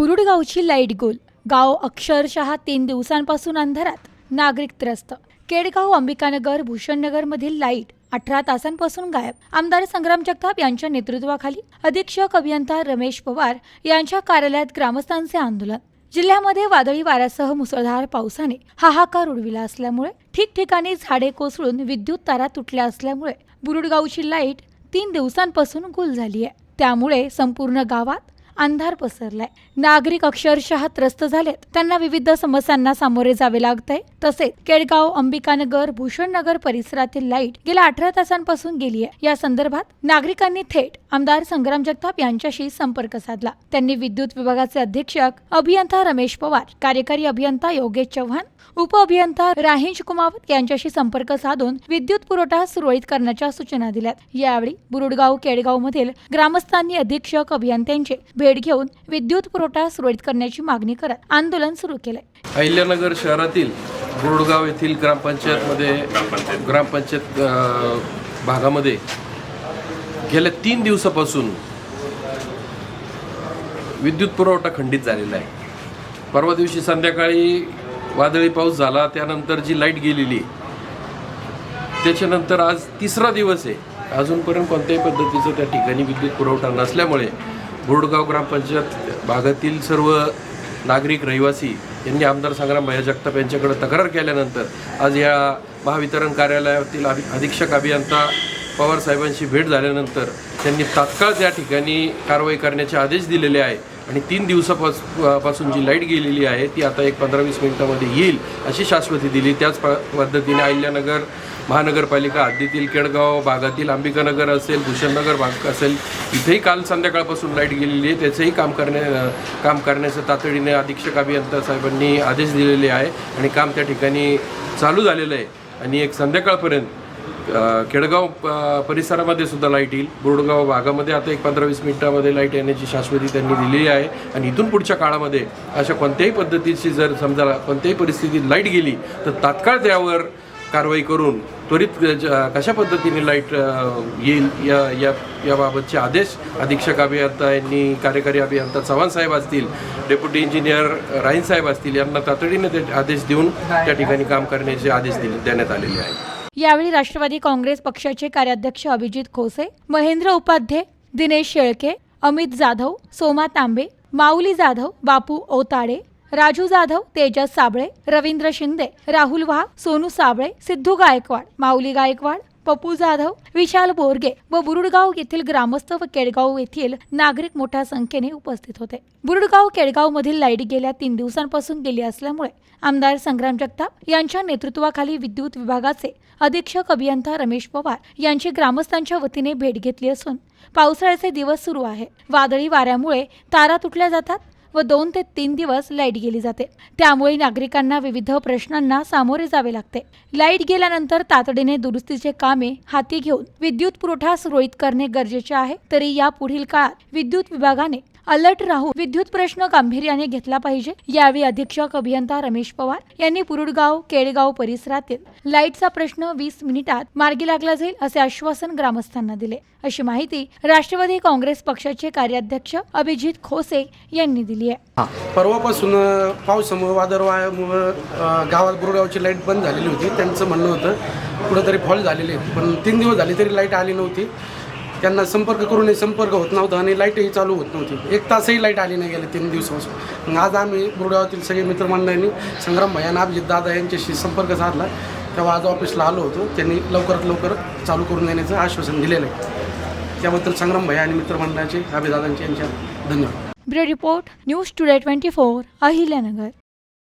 बुरुडगावची light गोल. गाव अक्षरशः तीन दिवसांपासून अंधारात नागरिक त्रस्त. केडगाव अंबिकानगर भूषणनगरमधील लाइट अठरा तासांपासून गायब. आमदार संग्राम जगताप यांच्या नेतृत्वाखाली अधीक्षक अभियंता रमेश पवार यांच्या कार्यालयात ग्रामस्थांचे आंदोलन. जिल्ह्यामध्ये वादळी वाऱ्यासह मुसळधार पावसाने हाहाकार उडविला असल्यामुळे ठिकठिकाणी झाडे कोसळून विद्युत तारा तुटल्या असल्यामुळे बुरुडगावची लाइट तीन दिवसांपासून गुल झाली आहे त्यामुळे संपूर्ण गावात अंधार पसरलाय. नागरिक अक्षरशः त्रस्त झालेत. त्यांना विविध समस्यांना सामोरे जावे लागतंय. तसेच केडगाव अंबिकानगर भूषणनगर परिसरातील लाइट गेल्या अठरा तासांपासून गेली आहे या संदर्भात नागरिकांनी थेट आमदार संग्राम जगताप यांच्याशी संपर्क साधला. त्यांनी विद्युत विभागाचे अधीक्षक अभियंता रमेश पवार कार्यकारी अभियंता योगेश चव्हाण उप अभियंता राहिंज कुमावत यांच्याशी संपर्क साधून विद्युत पुरवठा सुरळीत करण्याच्या सूचना दिल्यात. यावेळी बुरुडगाव केडगाव मधील ग्रामस्थांनी अधीक्षक अभियंत्यांचे भेट घेऊन विद्युत पुरवठा सुरळीत करण्याची मागणी करत आंदोलन सुरू केलंय. अहिल्यानगर शहरातील गुरुडगाव येथील ग्रामपंचायतमध्ये ग्रामपंचायत भागामध्ये गेल्या तीन दिवसापासून विद्युत पुरवठा खंडित झालेला आहे. परवा दिवशी संध्याकाळी वादळी पाऊस झाला त्यानंतर जी लाइट गेलेली त्याच्यानंतर आज तिसरा दिवस आहे. अजूनपर्यंत कोणत्याही पद्धतीचं त्या ठिकाणी विद्युत पुरवठा नसल्यामुळे बोरडगाव ग्रामपंचायत भागातील सर्व नागरिक रहिवासी यांनी आमदार संग्राम भैया जगताप यांच्याकडे तक्रार केल्यानंतर आज या महावितरण कार्यालयातील अभि अधीक्षक अभियंता पवार साहेबांशी भेट झाल्यानंतर त्यांनी तात्काळ त्या ठिकाणी कारवाई करण्याचे आदेश दिलेले आहे. आणि तीन दिवसापासपासून जी लाइट गेलेली आहे ती आता एक पंधरा वीस मिनिटामध्ये येईल अशी शाश्वती दिली. त्याच प पद्धतीने अहिल्यानगर महानगरपालिका हद्दीतील केडगाव भागातील अंबिकानगर असेल भूषणनगर भाग असेल इथेही काल संध्याकाळपासून लाइट गेलेली आहे. त्याचंही काम करण्या काम करण्याचं तातडीने अधीक्षक अभियंता साहेबांनी आदेश दिलेले आहे आणि काम त्या ठिकाणी चालू झालेलं आहे. आणि एक संध्याकाळपर्यंत केडगाव परिसरामध्ये सुद्धा लाइट येईल. बोरडगाव भागामध्ये आता एक पंधरा वीस मिनिटामध्ये लाइट येण्याची शाश्वती त्यांनी दिलेली आहे. आणि इथून पुढच्या काळामध्ये अशा कोणत्याही पद्धतीची जर समजा कोणत्याही परिस्थितीत लाइट गेली तर तात्काळ त्यावर कारवाई करून त्वरित कशा पद्धतीने लाइट येईल या या याबाबतचे आदेश अधीक्षक अभियंता यांनी कार्यकारी अभियंता चव्हाण साहेब असतील डेप्युटी इंजिनियर राहीन साहेब असतील यांना तातडीने ते आदेश देऊन त्या ठिकाणी काम करण्याचे आदेश दिले देण्यात आलेले आहेत यावेळी राष्ट्रवादी काँग्रेस पक्षाचे कार्याध्यक्ष अभिजित खोसे महेंद्र उपाध्ये दिनेश शेळके अमित जाधव सोमा तांबे माऊली जाधव बापू ओताडे राजू जाधव तेजस साबळे रवींद्र शिंदे राहुल वाघ सोनू साबळे सिद्धू गायकवाड माऊली गायकवाड पप्पू जाधव विशाल बोरगे व बुरुडगाव येथील ग्रामस्थ व केडगाव येथील नागरिक मोठ्या संख्येने उपस्थित होते. बुरुडगाव केडगाव मधील लाइट गेल्या तीन दिवसांपासून गेली असल्यामुळे आमदार संग्राम जगताप यांच्या नेतृत्वाखाली विद्युत विभागाचे अधीक्षक अभियंता रमेश पवार यांची ग्रामस्थांच्या वतीने भेट घेतली असून पावसाळ्याचे दिवस सुरू आहे. वादळी वाऱ्यामुळे तारा तुटल्या जातात व दोन ते तीन दिवस लाइट गेली जाते. त्यामुळे नागरिकांना विविध प्रश्नांना सामोरे जावे लागते. लाइट गेल्यानंतर तातडीने दुरुस्तीचे कामे हाती घेऊन विद्युत पुरवठा सुरळीत करणे गरजेचे आहे. तरी या पुढील काळात विद्युत विभागाने अलर्ट राहून विद्युत प्रश्न गांभीर्याने घेतला पाहिजे यावेळी अधीक्षक अभियंता रमेश पवार यांनी पुरुडगाव केळगाव परिसरातील लाईटचा प्रश्न वीस मिनिटात मार्गी लागला जाईल असे आश्वासन ग्रामस्थांना दिले. अशी माहिती राष्ट्रवादी काँग्रेस पक्षाचे कार्याध्यक्ष अभिजित खोसे यांनी दिली आहे. परवापासून पावसामुळे पावसामुळं गावात बुरगावची लाइट बंद झालेली होती. त्यांचं म्हणणं होतं कुठंतरी फॉल झालेले पण तीन दिवस झाले तरी लाइट आली नव्हती. त्यांना संपर्क करूनही संपर्क होत नव्हता आणि लाईटही चालू होत नव्हती. एक तासही लाइट आली नाही गेले तीन दिवसापासून. मग आज आम्ही बुरगावातील सगळे मित्रमंडळांनी संग्राम भैया अभिजित दादा यांच्याशी संपर्क साधला. तेव्हा आज ऑफिसला आलो होतो. त्यांनी लवकरात लवकर चालू करून देण्याचं आश्वासन दिलेलं आहे. त्याबद्दल संग्राम भाई आणि मित्रमंडळाचे अभिदादांचे यांच्या धन्यवाद. Bureau report news today twenty four Ahilyanagar.